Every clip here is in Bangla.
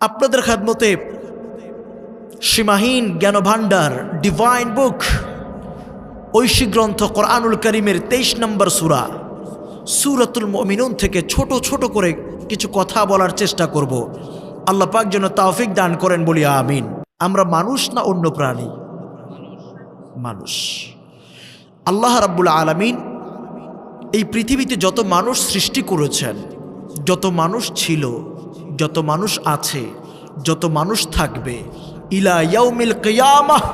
আপনাদের খাদমতে সীমাহীন জ্ঞানভাণ্ডার ডিভাইন বুক ঐশী গ্রন্থ কোরআনুল করিমের তেইশ নম্বর সুরা, সুরাতুল মমিনুন থেকে ছোট ছোট করে কিছু কথা বলার চেষ্টা করব। আল্লাহ পাক যেন তাওফিক দান করেন বলি আমিন। আমরা মানুষ না অন্য প্রাণী? মানুষ। আল্লাহ রাব্বুল আলামিন এই পৃথিবীতে যত মানুষ সৃষ্টি করেছেন, যত মানুষ ছিল যত মানুষ আছে, যত মানুষ থাকবে, ইলা ইয়াউমিল কিয়ামাহ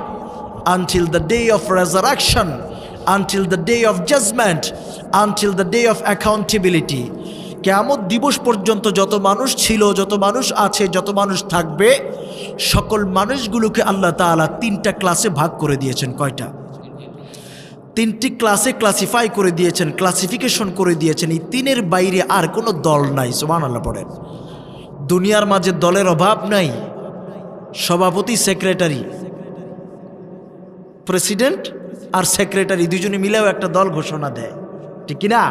until the day of resurrection until the day of judgement until the day of accountability কেমন দিবস পর্যন্ত যত মানুষ ছিল, যত মানুষ আছে, যত মানুষ থাকবে, সকল মানুষগুলোকে আল্লাহ তাআলা তিনটা ক্লাসে ভাগ করে দিয়েছেন, কয়টা? তিনটি ক্লাসে ক্লাসিফাই করে দিয়েছেন ক্লাসিফিকেশন করে দিয়েছেন, এই তিনের বাইরে আর কোনো দল নাই সোমান আল্লাহ পড়েন। দুনিয়ার মাঝে দলের অভাব নাই। সভাপতি, সেক্রেটারি, প্রেসিডেন্ট আর সেক্রেটারি দুজনে মিলেও একটা দল ঘোষণা দেয়। ঠিক না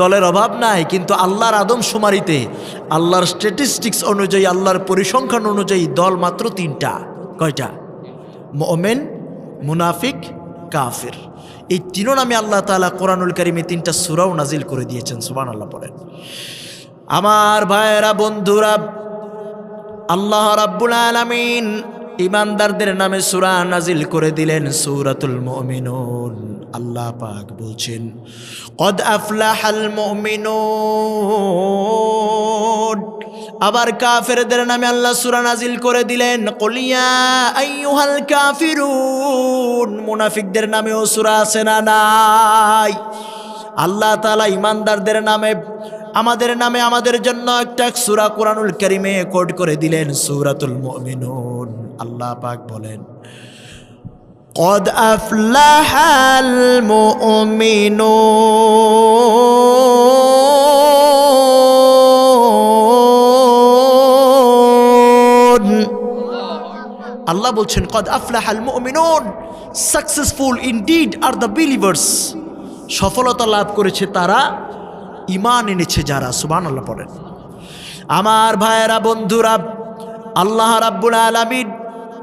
দলের অভাব নাই, কিন্তু আল্লাহর আদম সুমারিতে আল্লাহর স্ট্যাটিস্টিক্স অনুযায়ী, আল্লাহর পরিসংখ্যান অনুযায়ী দল মাত্র তিনটা। কয়টা? মোমেন, মুনাফিক, কাফির। এই তিনো নামে আল্লাহ তালা কোরআনুল কারিমে তিনটা সুরাও নাজিল করে দিয়েছেন সুবান আল্লাহ পড়েন আমার ভাইয়েরা, বন্ধুরা, আল্লাহ রাব্বুল আলামিন ইমানদারদের নামে সূরা নাজিল করে দিলেন, সূরাতুল মুমিনুন। আল্লাহ পাক বলছেন, কদ আফলাহাল মুমিনুন। আবার কাফেরদের নামে আল্লাহ সূরা নাজিল করে দিলেন কলিয়া আইয়ুহাল কাফিরুন। মুনাফিকদের নামেও সূরা আছে না নাই? আল্লাহ তাআলা ইমানদারদের নামে আমাদের নামে আমাদের জন্য একটা সুরা কোরআনুল করিমে কোড করে দিলেন সুরাতুল মুমিনুন আল্লাহ পাক বলেন قد أفلح المؤمنون আল্লাহ বলছেন কদ আফলাহ আল মুমিনুন successful indeed are the believers সফলতা লাভ করেছে তারা ইমান এনেছে যারা সুবান আল্লাহ পড়েন আমার ভাইয়েরা, বন্ধুরা, আল্লাহ রাব্বুল আলামিন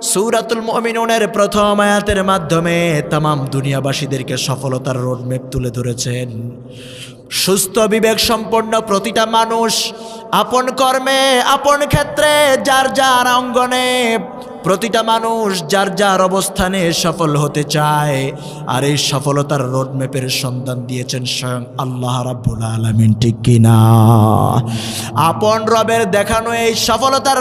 সৌরাতুল মুমিনুনের প্রথম আয়াতের মাধ্যমে তামাম দুনিয়াবাসীদেরকে সফলতার রোডম্যাপ তুলে ধরেছেন। সুস্থ বিবেক সম্পন্ন প্রতিটা মানুষ আপন কর্মে, আপন ক্ষেত্রে, যার যার অঙ্গনে প্রতিটা মানুষ যার যার অবস্থানে সফল হতে চায়, আর এই সফলতার রোডম্যাপের সন্ধান দিয়েছেন স্বয়ং আল্লাহ রাব্বুল আলমিন, ঠিক কিনা? আপন রবের দেখানো এই সফলতার